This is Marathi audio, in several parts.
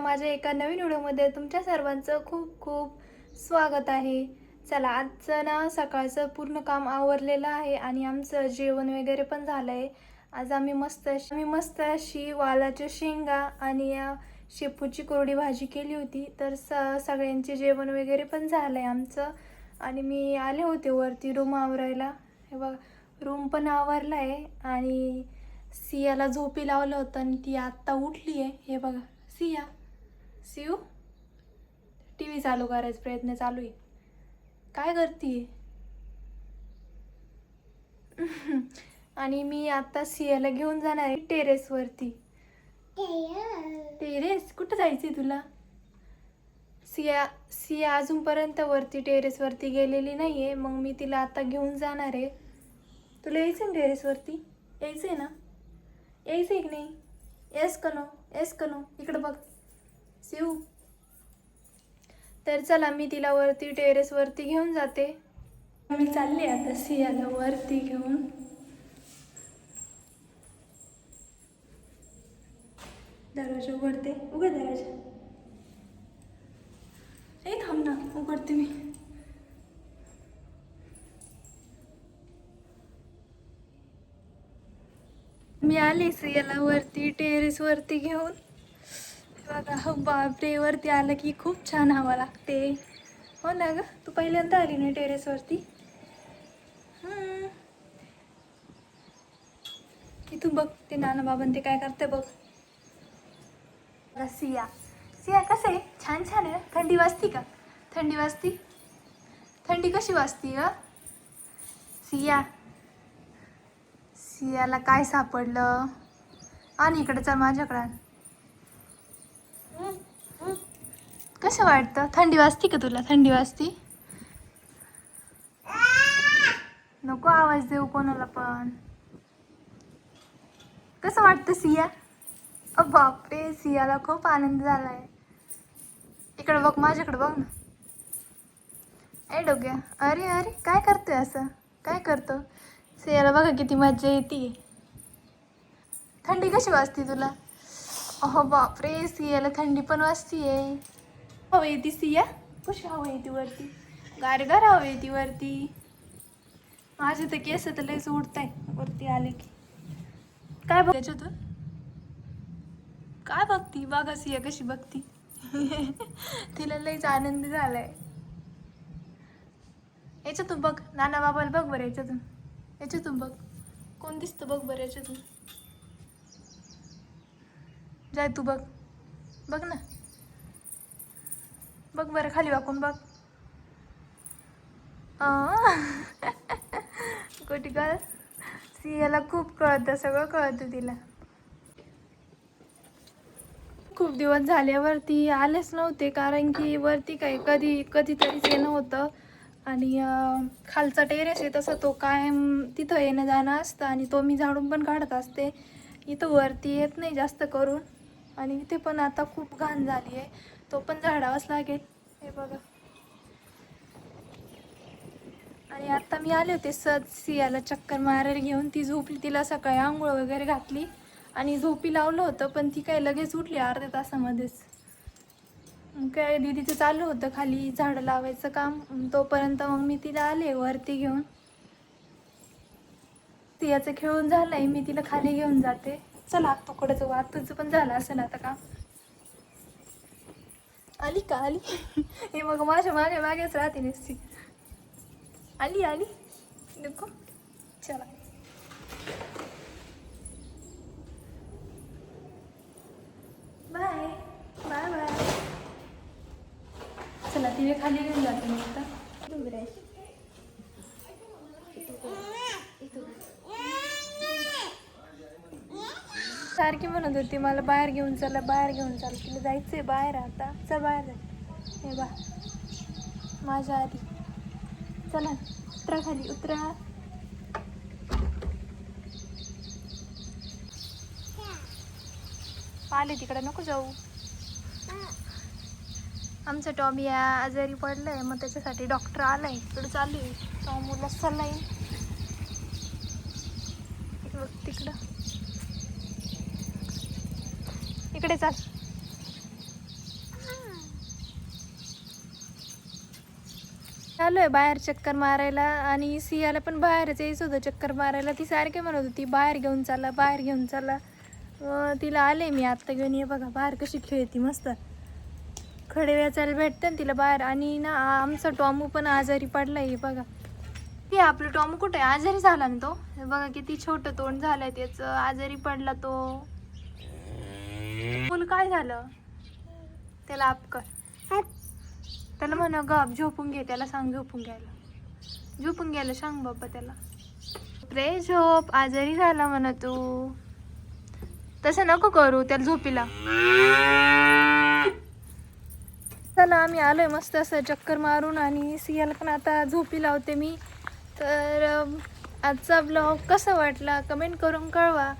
माझ्या एका नवीन व्हिडिओमध्ये तुमच्या सर्वांचं खूप खूप स्वागत आहे. चला आजचं ना सकाळचं पूर्ण काम आवरलेलं आहे आणि आमचं जेवण वगैरे पण झालं आहे आज आम्ही मस्त अशी आम्ही मस्त अशी वालाच्या शेंगा आणि शेपूची कोरडी भाजी केली होती. तर स सगळ्यांचे जेवण वगैरे पण झालं आहे आमचं. आणि मी आले होते वरती रूम आवरायला. हे बघा रूम पण आवरला आहे आणि सियाला झोपी लावलं होतं आणि ती आत्ता उठली आहे हे बघा सिया. सियू टी व्ही चालू करायचा प्रयत्न चालू आहे. काय करते आणि मी आता सियाला घेऊन जाणार आहे टेरेसवरती टेरेस कुठं जायची तुला? सिया सिया अजूनपर्यंत वरती टेरेसवरती गेलेली नाही आहे मग मी तिला आता घेऊन जाणार आहे. तुला यायचं ना टेरेसवरती यायचं आहे ना? यायचं आहे की नाही? येस का येस का इकडं बघ. शिव तर चला मी तिला वरती टेरेसवरती घेऊन जाते. मी चालले आता सियाला वरती घेऊन. दरवाजा उघडते. उघड दरवाजा. ए थांब ना उघडते मी. मी आले सियाला वरती टेरेस वरती घेऊन. बघा बापरे वरती आलं की खूप छान हवा लागते. हो ना ग? तू पहिल्यांदा आली ना टेरेसवरती इथून बघ ते नाना बाबांते ते काय करते बघ. सिया. सिया कसं आहे? छान छान आहे. थंडी वाजती का? थंडी वाजती? थंडी कशी वाजती ग? सिया. सियाला काय सापडलं? आणि इकडे चल माझ्याकडं कसं वाटतं? थंडी वाजती का तुला? थंडी वाजती? नको आवाज देऊ कोणाला पण. कसं वाटतं सिया? अ बापरे सियाला खूप आनंद झालाय. इकडे बघ माझ्याकडे बघ ना. ए डोक्या अरे अरे काय करतोय असं? काय करतो? सियाला बघा किती मज्जा येते थंडी कशी वाजते तुला? अहो बापरे सियाला थंडी पण वाजतीये. हवा येते सिया कशी हवा येते वरती? गारगार हवा ती वरती. माझे तर केस तर लयच उडताय वरती आले की. काय बघ त्याच्यातून? काय बघती? बघा सिया कशी बघती? तिला लयच आनंद झालाय. याच्यातून बघ. नाना बाबाला बघ बरं याच्यातून. याच्यातून बघ. कोण दिसतं बघ बरं याच्यातून? जाय तू बघ. बघ ना. बघ बरं खाली वाकून बघ. कुठे गर्ल सियाला खूप कळतं सगळं कळतं तिला. खूप दिवस झाल्यावरती आलेच नव्हते कारण की वरती काही कधी कधीतरीच येणं होतं. आणि खालचा टेरेस आहे तसं तो कायम तिथं येणं जाणं असतं आणि तो मी झाडून पण काढत असते. इथं वरती येत नाही जास्त करून. आणि इथे पण आता खूप घाण झाली आहे. तो पण झाडावाच लागेल. हे बघा. आणि आता मी आले होते सज सियाला चक्कर मारायला घेऊन. ती झोपली तिला सकाळी आंघोळ वगैरे घातली आणि झोपी लावलं होतं पण ती काय लगेच उठली अर्ध्या तासामध्येच. काय दीदीचं चालू होतं खाली झाडं लावायचं काम. तोपर्यंत मग मी तिला आले वरती घेऊन. सियाचं खेळून झालंय मी तिला खाली घेऊन जाते. चला तुकडचं वाद तुझं पण झालं असेल आता का आली का? आली. हे मग माझ्या मागे मागेच राहते नुसती. आली आली. नको. चला. बाय. Bye bye. चला तिने खाली घेऊन जाते मी आता सारखी म्हणत होती मला बाहेर घेऊन चला बाहेर घेऊन चाल. तिला जायचंय बाहेर आता. चल बाहेर जायचं हे बा माझ्या आधी. चला उतरा खाली उतरा. आले तिकडे नको जाऊ. आमचं टॉमी या आजारी पडलंय मग त्याच्यासाठी डॉक्टर आलाय. इकडे चालू आहे. टॉमूला सलाईन इकडं तिकडं. इकडे चाल. आहे बाहेर चक्कर मारायला आणि सियाला पण बाहेरच यायचं होतं चक्कर मारायला. ती सारखी म्हणत होती बाहेर घेऊन चालला बाहेर घेऊन चालला तिला आले मी आत्ता घेऊन. ये बघा बाहेर कशी खेळती मस्त. खडे वेचायला ना तिला बाहेर. आणि ना आमचा टॉमू पण आजारी पडला आहे बघा. ते आपलं टॉमू कुठे आजारी झाला ना तो? बघा किती छोटं तोंड झालं त्याचं. आजारी पडला तो. फुल काय झालं? त्याला अपकर त्याला म्हणा गप झोपून घे त्याला सांग झोपून घ्यायला. झोपून घ्यायला सांग बाबा त्याला. रे झोप आजारी झाला म्हणा तू. तसं नको करू त्याला झोपीला. चला आम्ही आलोय मस्त असं चक्कर मारून आणि सियाला पण आता झोपी लावते मी. तर आजचा ब्लॉग कसा वाटला? कमेंट करून कळवा.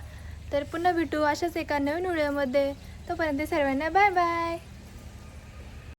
तर पुन्हा भेटू अशाच एका नवीन व्हिडिओमध्ये. तोपर्यंत सर्वांना बाय बाय.